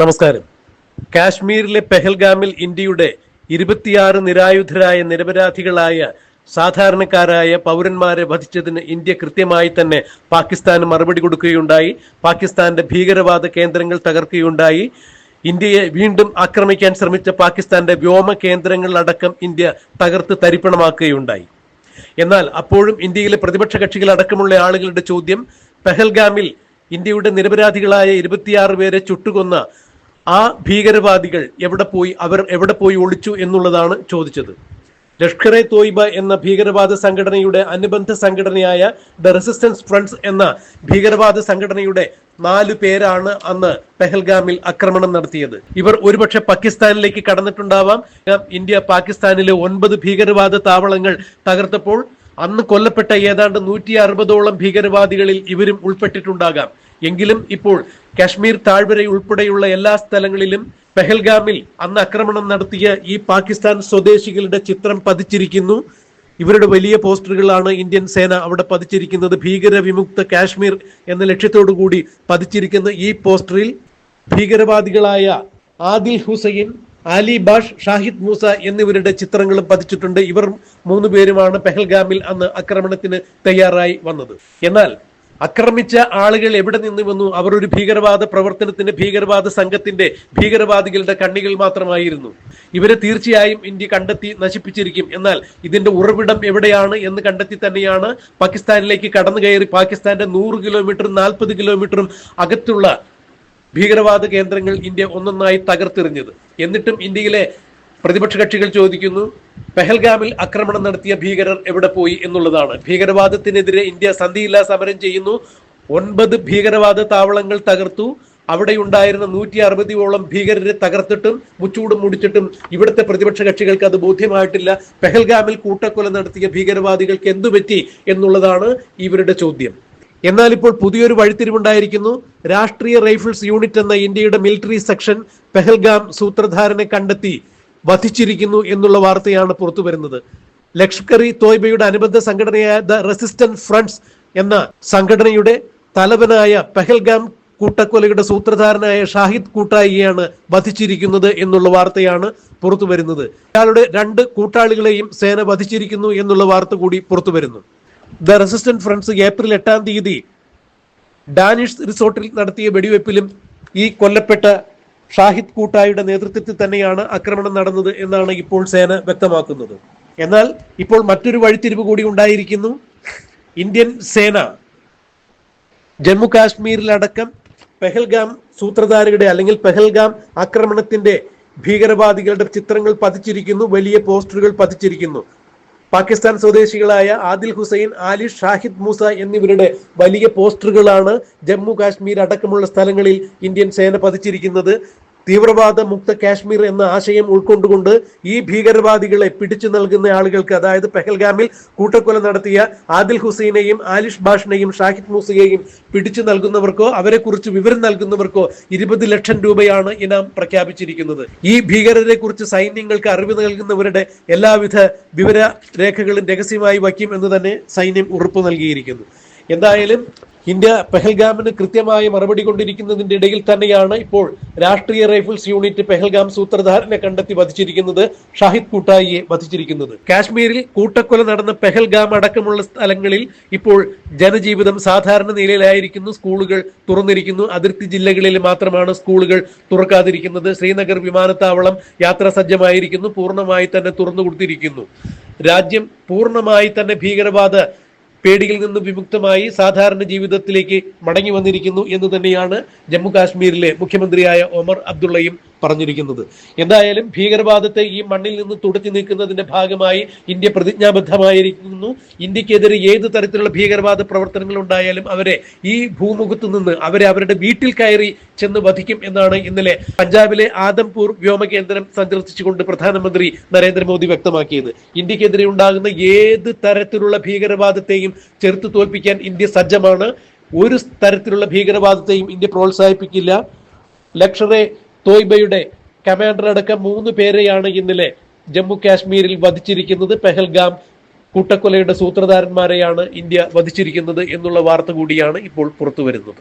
നമസ്കാരം. കാശ്മീരിലെ പെഹൽഗാമിൽ ഇന്ത്യയുടെ ഇരുപത്തിയാറ് നിരായുധരായ നിരപരാധികളായ സാധാരണക്കാരായ പൗരന്മാരെ വധിച്ചതിന് ഇന്ത്യ കൃത്യമായി തന്നെ പാകിസ്ഥാന് മറുപടി കൊടുക്കുകയുണ്ടായി. പാകിസ്ഥാന്റെ ഭീകരവാദ കേന്ദ്രങ്ങൾ തകർക്കുകയുണ്ടായി. ഇന്ത്യയെ വീണ്ടും ആക്രമിക്കാൻ ശ്രമിച്ച പാകിസ്ഥാന്റെ വ്യോമ കേന്ദ്രങ്ങളടക്കം ഇന്ത്യ തകർത്ത് തരിപ്പണമാക്കുകയുണ്ടായി. എന്നാൽ അപ്പോഴും ഇന്ത്യയിലെ പ്രതിപക്ഷ കക്ഷികളടക്കമുള്ള ആളുകളുടെ ചോദ്യം പെഹൽഗാമിൽ ഇന്ത്യയുടെ നിരപരാധികളായ ഇരുപത്തിയാറ് പേരെ ചുട്ടുകൊന്ന ആ ഭീകരവാദികൾ എവിടെ പോയി അവർ എവിടെ പോയി ഒളിച്ചു എന്നുള്ളതാണ് ചോദിച്ചത്. ലഷ്കർ എ തോയ്ബ എന്ന ഭീകരവാദ സംഘടനയുടെ അനുബന്ധ സംഘടനയായ ദ റെസിസ്റ്റൻസ് ഫ്രണ്ട്സ് എന്ന ഭീകരവാദ സംഘടനയുടെ നാല് പേരാണ് അന്ന് പെഹൽഗാമിൽ ആക്രമണം നടത്തിയത്. ഇവർ ഒരുപക്ഷെ പാകിസ്ഥാനിലേക്ക് കടന്നിട്ടുണ്ടാവാം. ഇന്ത്യ പാകിസ്ഥാനിലെ ഒൻപത് ഭീകരവാദ താവളങ്ങൾ തകർത്തപ്പോൾ അന്ന് കൊല്ലപ്പെട്ട ഏതാണ്ട് നൂറ്റി അറുപതോളം ഭീകരവാദികളിൽ ഇവരും ഉൾപ്പെട്ടിട്ടുണ്ടാകാം. എങ്കിലും ഇപ്പോൾ കാശ്മീർ താഴ്വര ഉൾപ്പെടെയുള്ള എല്ലാ സ്ഥലങ്ങളിലും പെഹൽഗാമിൽ അന്ന് ആക്രമണം നടത്തിയ ഈ പാകിസ്ഥാൻ സ്വദേശികളുടെ ചിത്രം പതിച്ചിരിക്കുന്നു. ഇവരുടെ വലിയ പോസ്റ്ററുകളാണ് ഇന്ത്യൻ സേന അവിടെ പതിച്ചിരിക്കുന്നത്. ഭീകര വിമുക്ത കാശ്മീർ എന്ന ലക്ഷ്യത്തോടു കൂടി പതിച്ചിരിക്കുന്ന ഈ പോസ്റ്ററിൽ ഭീകരവാദികളായ ആദിൽ ഹുസൈൻ അലി ബാഷ് ഷാഹിദ് മൂസ എന്നിവരുടെ ചിത്രങ്ങളും പതിച്ചിട്ടുണ്ട്. ഇവർ മൂന്നുപേരുമാണ് പെഹൽഗാമിൽ അന്ന് ആക്രമണത്തിന് തയ്യാറായി വന്നത്. എന്നാൽ ആക്രമിച്ച ആളുകൾ എവിടെ നിന്ന് വന്നു? അവർ ഒരു ഭീകരവാദ പ്രവർത്തനത്തിന്റെ ഭീകരവാദ സംഘത്തിന്റെ ഭീകരവാദികളുടെ കണ്ണികൾ മാത്രമായിരുന്നു. ഇവരെ തീർച്ചയായും ഇന്ത്യ കണ്ടെത്തി നശിപ്പിച്ചിരിക്കും. എന്നാൽ ഇതിന്റെ ഉറവിടം എവിടെയാണ് എന്ന് കണ്ടെത്തി തന്നെയാണ് പാകിസ്ഥാനിലേക്ക് കടന്നു കയറി പാകിസ്ഥാന്റെ നൂറ് കിലോമീറ്ററും നാൽപ്പത് കിലോമീറ്ററും അകത്തുള്ള ഭീകരവാദ കേന്ദ്രങ്ങൾ ഇന്ത്യ ഒന്നൊന്നായി തകർത്തെറിഞ്ഞത്. എന്നിട്ടും ഇന്ത്യയിലെ പ്രതിപക്ഷ കക്ഷികൾ ചോദിക്കുന്നു പെഹൽഗാമിൽ ആക്രമണം നടത്തിയ ഭീകരർ എവിടെ പോയി എന്നുള്ളതാണ്. ഭീകരവാദത്തിനെതിരെ ഇന്ത്യ സന്ധിയില്ലാ സമരം ചെയ്യുന്നു. ഒൻപത് ഭീകരവാദ താവളങ്ങൾ തകർത്തു. അവിടെ ഉണ്ടായിരുന്ന നൂറ്റി അറുപതിയോളം ഭീകരരെ തകർത്തിട്ടും മുച്ചൂടും മുടിച്ചിട്ടും ഇവിടുത്തെ പ്രതിപക്ഷ കക്ഷികൾക്ക് അത് ബോധ്യമായിട്ടില്ല. പെഹൽഗാമിൽ കൂട്ടക്കൊല നടത്തിയ ഭീകരവാദികൾക്ക് എന്തു പറ്റി എന്നുള്ളതാണ് ഇവരുടെ ചോദ്യം. എന്നാൽ ഇപ്പോൾ പുതിയൊരു വഴിത്തിരിവുണ്ടായിരിക്കുന്നു. രാഷ്ട്രീയ റൈഫിൾസ് യൂണിറ്റ് എന്ന ഇന്ത്യയുടെ മിലിറ്ററി സെക്ഷൻ പെഹൽഗാം സൂത്രധാരനെ കണ്ടെത്തി. വധിച്ചിരിക്കുന്നു എന്നുള്ള വാർത്തയാണ് പുറത്തു വരുന്നത്. ലഷ്കർ ഇ തോയ്ബയുടെ അനുബന്ധ സംഘടനയായ ദ റെസിസ്റ്റന്റ് ഫ്രണ്ട്സ് എന്ന സംഘടനയുടെ തലവനായ പെഹൽഗാം കൂട്ടക്കൊലയുടെ സൂത്രധാരനായ ഷാഹിദ് കൂട്ടായിയാണ് വധിച്ചിരിക്കുന്നത് എന്നുള്ള വാർത്തയാണ് പുറത്തു വരുന്നത്. ഇയാളുടെ രണ്ട് കൂട്ടാളികളെയും സേന വധിച്ചിരിക്കുന്നു എന്നുള്ള വാർത്ത കൂടി പുറത്തു വരുന്നു. ദ റെസിസ്റ്റന്റ് ഫ്രണ്ട്സ് ഏപ്രിൽ എട്ടാം തീയതി ഡാനിഷ് റിസോർട്ടിൽ നടത്തിയ വെടിവെപ്പിലും ഈ കൊല്ലപ്പെട്ട ഷാഹിദ് കൂട്ടായുടെ നേതൃത്വത്തിൽ തന്നെയാണ് ആക്രമണം നടന്നത് എന്നാണ് ഇപ്പോൾ സേന വ്യക്തമാക്കുന്നത്. എന്നാൽ ഇപ്പോൾ മറ്റൊരു വഴിത്തിരിവ് കൂടി ഉണ്ടായിരിക്കുന്നു. ഇന്ത്യൻ സേന ജമ്മു കാശ്മീരിലടക്കം പെഹൽഗാം സൂത്രധാരയുടെ അല്ലെങ്കിൽ പെഹൽഗാം ആക്രമണത്തിന്റെ ഭീകരവാദികളുടെ ചിത്രങ്ങൾ പതിച്ചിരിക്കുന്നു വലിയ പോസ്റ്ററുകൾ പതിച്ചിരിക്കുന്നു. പാകിസ്ഥാൻ സ്വദേശികളായ ആദിൽ ഹുസൈൻ ആലി ഷാഹിദ് മൂസ എന്നിവരുടെ വലിയ പോസ്റ്ററുകളാണ് ജമ്മു കാശ്മീർ അടക്കമുള്ള സ്ഥലങ്ങളിൽ ഇന്ത്യൻ സേന പതിച്ചിരിക്കുന്നത്. തീവ്രവാദ മുക്ത കാശ്മീർ എന്ന ആശയം ഉൾക്കൊണ്ടുകൊണ്ട് ഈ ഭീകരവാദികളെ പിടിച്ചു നൽകുന്ന ആളുകൾക്ക് അതായത് പെഹൽഗാമിൽ കൂട്ടക്കൊല നടത്തിയ ആദിൽ ഹുസൈനെയും ആലിഷ് ബാഷിനെയും ഷാഹിദ് മൂസയെയും പിടിച്ചു നൽകുന്നവർക്കോ അവരെക്കുറിച്ച് വിവരം നൽകുന്നവർക്കോ ഇരുപത് ലക്ഷം രൂപയാണ് ഇനാം പ്രഖ്യാപിച്ചിരിക്കുന്നത്. ഈ ഭീകരരെ കുറിച്ച് സൈന്യങ്ങൾക്ക് അറിവ് നൽകുന്നവരുടെ എല്ലാവിധ വിവര രേഖകളും രഹസ്യമായി വയ്ക്കും എന്ന് തന്നെ സൈന്യം ഉറപ്പു നൽകിയിരിക്കുന്നു. എന്തായാലും ഇന്ത്യ പെഹൽഗാമിന് കൃത്യമായ മറുപടി കൊണ്ടിരിക്കുന്നതിന്റെ ഇടയിൽ തന്നെയാണ് ഇപ്പോൾ രാഷ്ട്രീയ റൈഫിൾസ് യൂണിറ്റ് പെഹൽഗാം സൂത്രധാരനെ കണ്ടെത്തി വധിച്ചിരിക്കുന്നത് ഷാഹിദ് കൂട്ടായിയെ വധിച്ചിരിക്കുന്നത്. കാശ്മീരിൽ കൂട്ടക്കൊല നടന്ന പെഹൽഗാം അടക്കമുള്ള സ്ഥലങ്ങളിൽ ഇപ്പോൾ ജനജീവിതം സാധാരണ നിലയിലായിരിക്കുന്നു. സ്കൂളുകൾ തുറന്നിരിക്കുന്നു. അതിർത്തി ജില്ലകളിൽ മാത്രമാണ് സ്കൂളുകൾ തുറക്കാതിരിക്കുന്നത്. ശ്രീനഗർ വിമാനത്താവളം യാത്രാ സജ്ജമായിരിക്കുന്നു. പൂർണമായി തന്നെ തുറന്നു കൊടുത്തിരിക്കുന്നു രാജ്യം പൂർണമായി തന്നെ ഭീകരവാദ പേടിയിൽ നിന്ന് വിമുക്തമായി സാധാരണ ജീവിതത്തിലേക്ക് മടങ്ങി വന്നിരിക്കുന്നു എന്ന് തന്നെയാണ് ജമ്മു കാശ്മീരിലെ മുഖ്യമന്ത്രിയായ ഒമർ അബ്ദുള്ളയും പറഞ്ഞിരിക്കുന്നത്. എന്തായാലും ഭീകരവാദത്തെ ഈ മണ്ണിൽ നിന്ന് തുടച്ചു നീക്കുന്നതിന്റെ ഭാഗമായി ഇന്ത്യ പ്രതിജ്ഞാബദ്ധമായിരിക്കുന്നു. ഇന്ത്യക്കെതിരെ ഏത് തരത്തിലുള്ള ഭീകരവാദ പ്രവർത്തനങ്ങൾ ഉണ്ടായാലും അവരെ ഈ ഭൂമുഖത്തു നിന്ന് അവരെ അവരുടെ വീട്ടിൽ കയറി ചെന്ന് വധിക്കും എന്നാണ് ഇന്നലെ പഞ്ചാബിലെ ആദംപൂർ വ്യോമ കേന്ദ്രം സന്ദർശിച്ചുകൊണ്ട് പ്രധാനമന്ത്രി നരേന്ദ്രമോദി വ്യക്തമാക്കിയത്. ഇന്ത്യക്കെതിരെ ഉണ്ടാകുന്ന ഏത് തരത്തിലുള്ള ഭീകരവാദത്തെയും ചെറുത്തു തോൽപ്പിക്കാൻ ഇന്ത്യ സജ്ജമാണ്. ഒരു തരത്തിലുള്ള ഭീകരവാദത്തെയും ഇന്ത്യ പ്രോത്സാഹിപ്പിക്കില്ല. ലക്ഷറെ തോയ്ബയുടെ കമാൻഡർ അടക്കം മൂന്ന് പേരെയാണ് ഇന്നലെ ജമ്മു കാശ്മീരിൽ വധിച്ചിരിക്കുന്നത്. പെഹൽഗാം കൂട്ടക്കൊലയുടെ സൂത്രധാരന്മാരെയാണ് ഇന്ത്യ വധിച്ചിരിക്കുന്നത് എന്നുള്ള വാർത്ത കൂടിയാണ് ഇപ്പോൾ പുറത്തു വരുന്നത്